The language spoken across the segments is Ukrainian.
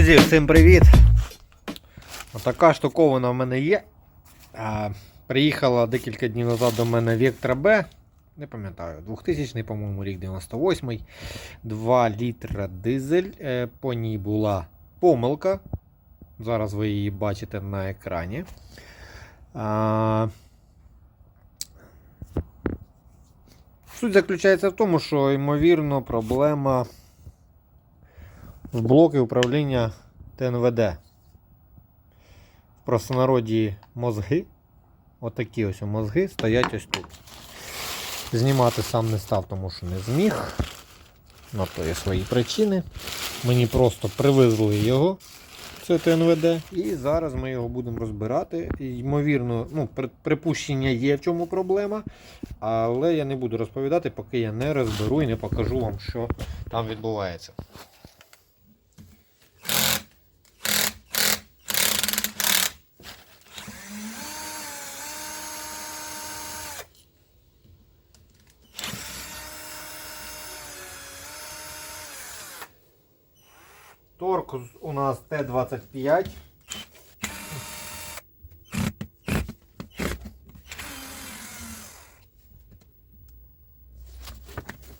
Друзі, всім привіт! Отака штуковина в мене є. Приїхала декілька днів назад до мене Vectra B. Не пам'ятаю, 2000 по-моєму, рік 98 2 літра дизель. Е, По ній була помилка. Зараз ви її бачите на екрані. Суть заключається в тому, що, ймовірно, проблема в блоки управління ТНВД. В простонароді мозги. Отакі ось мозги стоять ось тут. Знімати сам не став, тому що не зміг. На то є свої причини. Мені просто привезли його, це ТНВД, і зараз ми його будемо розбирати. Ймовірно, ну, припущення є, в чому проблема, але я не буду розповідати, поки я не розберу і не покажу вам, що там відбувається. Торкус у нас Т-25.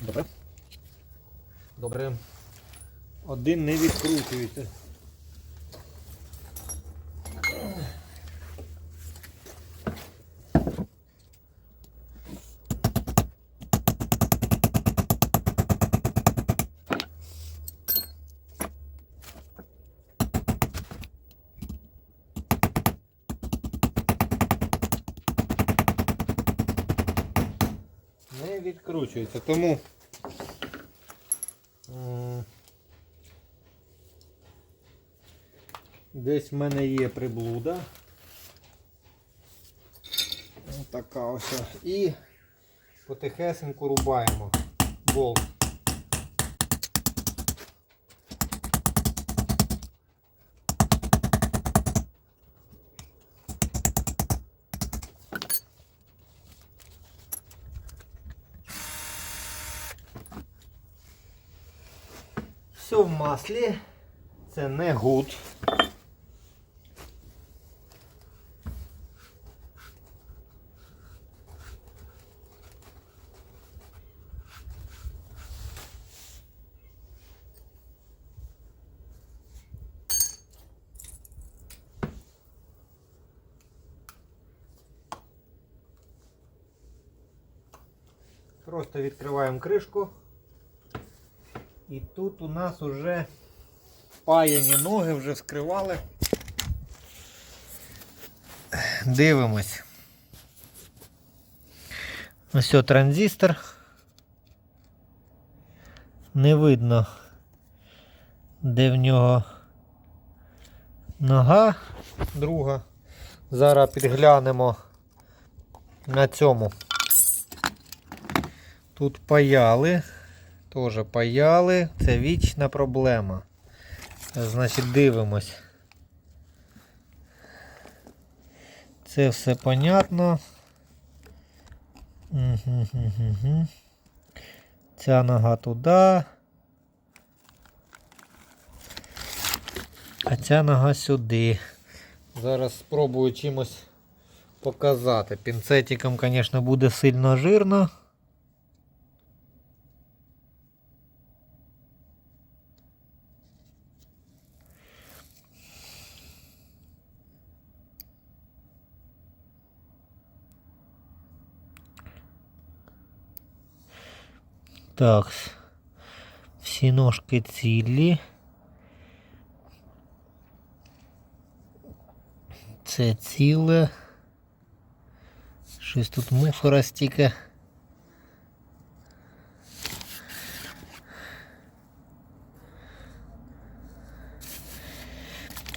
Добре. Добре. Один не відкручується. Не відкручується, тому десь в мене є приблуда. Ось така ось. І потихесеньку рубаємо болт. Все в маслі. Це не гуд. Просто відкриваємо кришку. І тут у нас уже паяні ноги вже вскривали. Дивимось. Ось транзистор. Не видно, де в нього нога друга. Зараз підглянемо на цьому. Тут паяли. Теж паяли. Це вічна проблема. Значить, дивимось. Це все понятно. Ця нога туди. А ця нога сюди. Зараз спробую чимось показати. Пінцетиком, звісно, буде сильно жирно. Так. Всі ножки цілі. Це ціле. Щось тут мусора стільки.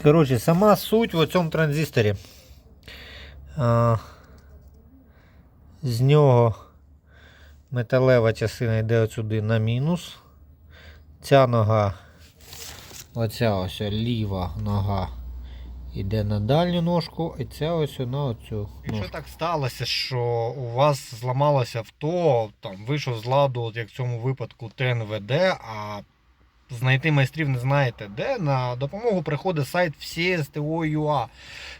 Коротше, сама суть в цьому транзисторі. А, з нього металева частина йде отсюди на мінус. Ця нога, оця ось ліва нога йде на дальню ножку, і ця ось на оцю. Якщо так сталося, що у вас зламалося авто, там вийшов з ладу, от як в цьому випадку ТНВД, а знайти майстрів не знаєте де, на допомогу приходить сайт всі СТО.ua.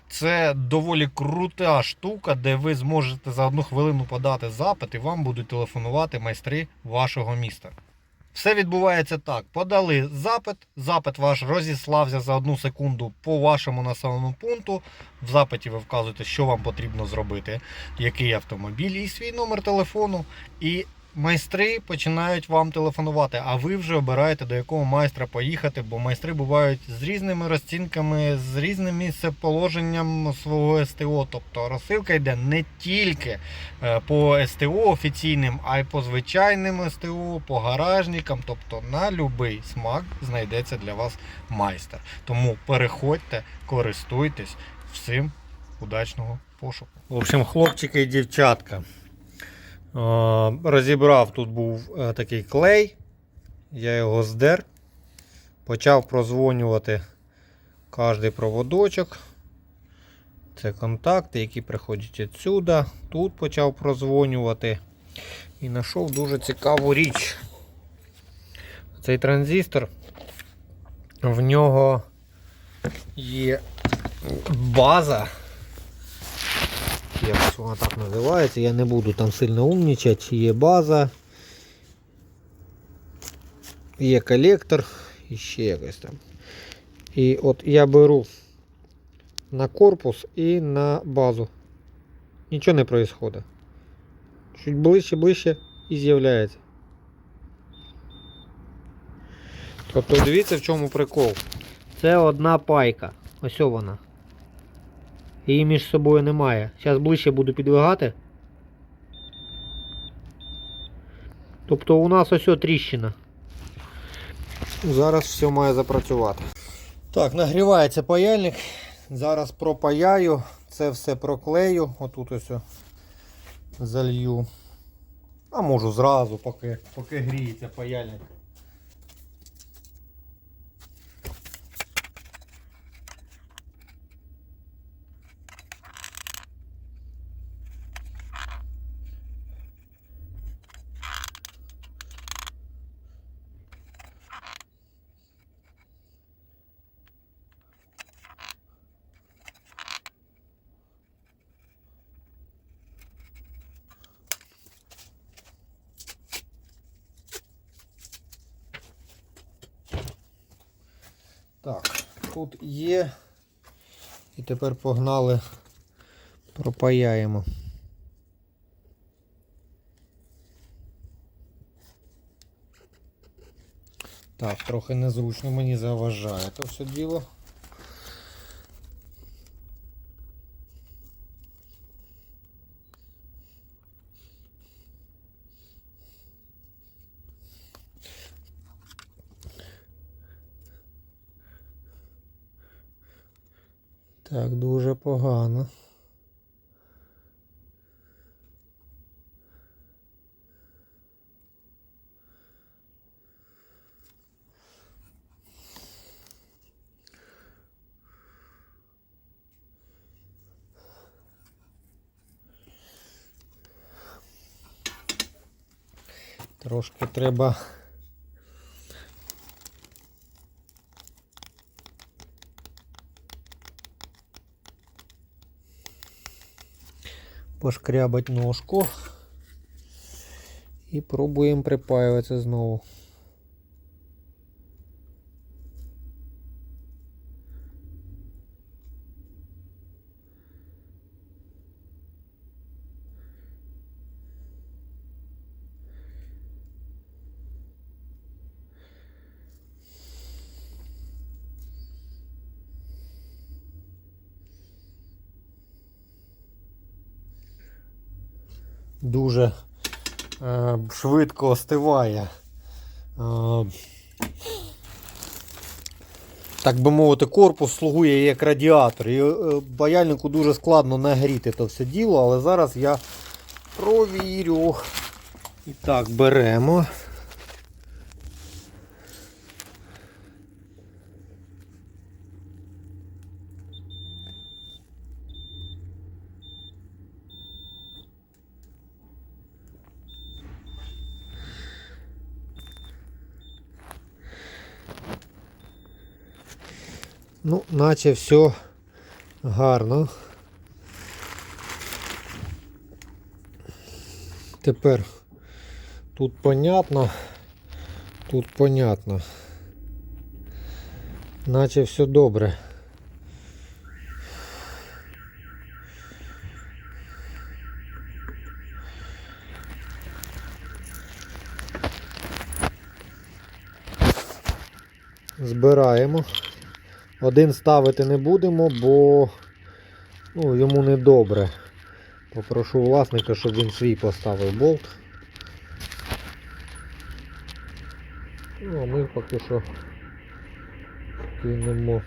Це доволі крута штука, де ви зможете за одну хвилину подати запит і вам будуть телефонувати майстри вашого міста. Все відбувається так. Подали запит, запит ваш розіслався за одну секунду по вашому населеному пункту. В запиті ви вказуєте, що вам потрібно зробити, який автомобіль і свій номер телефону. І майстри починають вам телефонувати, а ви вже обираєте до якого майстра поїхати, бо майстри бувають з різними розцінками, з різним місцеположенням свого СТО. Тобто розсилка йде не тільки е, по СТО офіційним, а й по звичайним СТО, по гаражникам. Тобто на будь-який смак знайдеться для вас майстер. Тому переходьте, користуйтесь всім удачного пошуку. В общем, хлопчики і дівчатка. Розібрав, тут був е, такий клей, я його здер, почав прозвонювати кожний проводочок. Це контакти, які приходять відсюди. Тут почав прозвонювати і знайшов дуже цікаву річ. Цей транзистор, в нього є база. Якось вона так називається, я не буду там сильно умнічати. Є база, є колектор і ще якось там. І от я беру на корпус і на базу. Нічого не відбувається. Чуть ближче, ближче і з'являється. Тобто дивіться в чому прикол. Це одна пайка. Ось вона. Її між собою немає. Зараз ближче буду підвигати. Тобто у нас ось тріщина. Зараз все має запрацювати. Так, нагрівається паяльник. Зараз пропаяю, це все проклею. Отут ось залью. А можу зразу, поки, поки гріється паяльник. Так, тут є. І тепер погнали, пропаяємо. Так, трохи незручно мені заважає то все діло. Так, дуже погано. Трошки треба пошкрябать ножку і пробуємо припаюватися знову. Дуже е, швидко остиває. Е, так би мовити, корпус слугує як радіатор. І е, паяльнику дуже складно нагріти то все діло, але зараз я провірю. І так, беремо. Ну, наче все гарно. Тепер тут понятно, тут понятно. Наче все добре. Збираємо. Один ставити не будемо, бо ну, йому не добре. Попрошу власника, щоб він свій поставив болт. Ну, а ми поки що кинемо.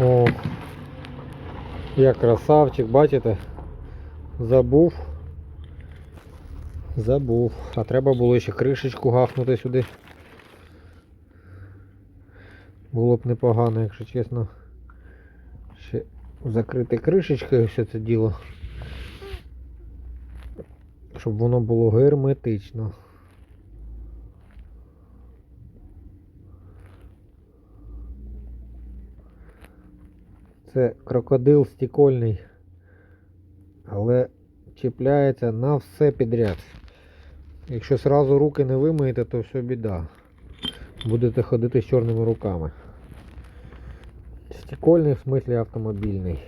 О, я красавчик, бачите? Забув. Забув. А треба було ще кришечку гахнути сюди. Було б непогано, якщо чесно. Ще закрити кришечкою все це діло. Щоб воно було герметично. Це крокодил стікольний, але чіпляється на все підряд. Якщо сразу руки не вимиєте, то все біда. Будете ходити з чорними руками. Стікольний в смислі автомобільний.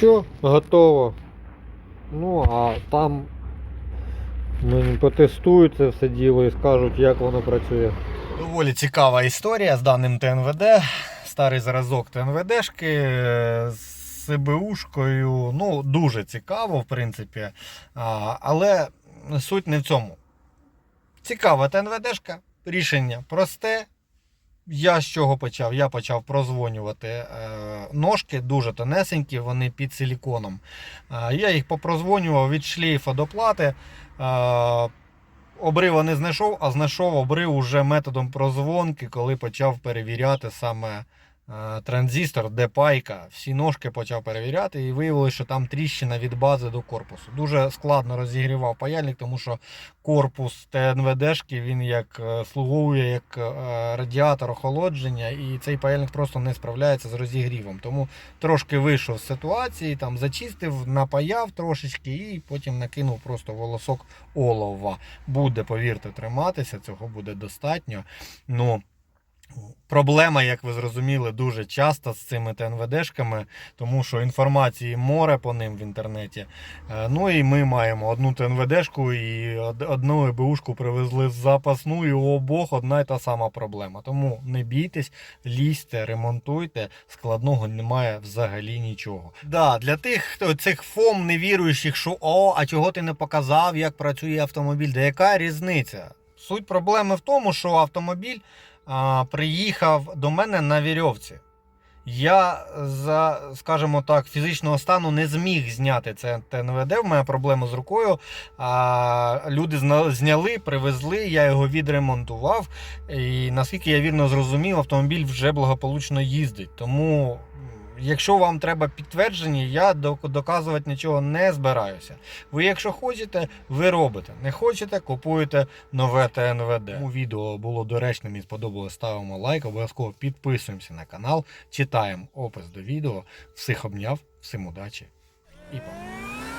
Все, готово. Ну, а там мені потестують це все діло і скажуть, як воно працює. Доволі цікава історія з даним ТНВД. Старий зразок ТНВДшки е, з СБУшкою. Ну, дуже цікаво, в принципі. А, але суть не в цьому. Цікава ТНВДшка, рішення просте. Я з чого почав? Я почав прозвонювати е, ножки, дуже тонесенькі, вони під силіконом. Е, я їх попрозвонював від шлейфа до плати. Е, обрива не знайшов, а знайшов обрив уже методом прозвонки, коли почав перевіряти саме транзистор, де пайка. Всі ножки почав перевіряти і виявилося, що там тріщина від бази до корпусу. Дуже складно розігрівав паяльник, тому що корпус ТНВДшки він як е, слугує як е, радіатор охолодження, і цей паяльник просто не справляється з розігрівом. Тому трошки вийшов з ситуації, там зачистив, напаяв трошечки і потім накинув просто волосок олова. Буде, повірте, триматися, цього буде достатньо. Ну, Проблема, як ви зрозуміли, дуже часто з цими ТНВДшками, тому що інформації море по ним в інтернеті. Е, Ну і ми маємо одну ТНВДшку і одну ЕБУшку привезли з запасну, і у обох одна й та сама проблема. Тому не бійтесь, лізьте, ремонтуйте, складного немає взагалі нічого. Да, для тих хто цих фом невіруючих, що о, а чого ти не показав, як працює автомобіль? Де яка різниця? Суть проблеми в тому, що автомобіль приїхав до мене на вірьовці. Я за, скажімо так, фізичного стану не зміг зняти це ТНВД. В мене проблема з рукою. А, люди зняли, привезли, я його відремонтував. І наскільки я вірно зрозумів, автомобіль вже благополучно їздить. Тому, якщо вам треба підтвердження, я доказувати нічого не збираюся. Ви, якщо хочете, ви робите. Не хочете, купуєте нове ТНВД. У відео було доречним і сподобалось, ставимо лайк, обов'язково підписуємося на канал, читаємо опис до відео. Всіх обняв, всім удачі і пока.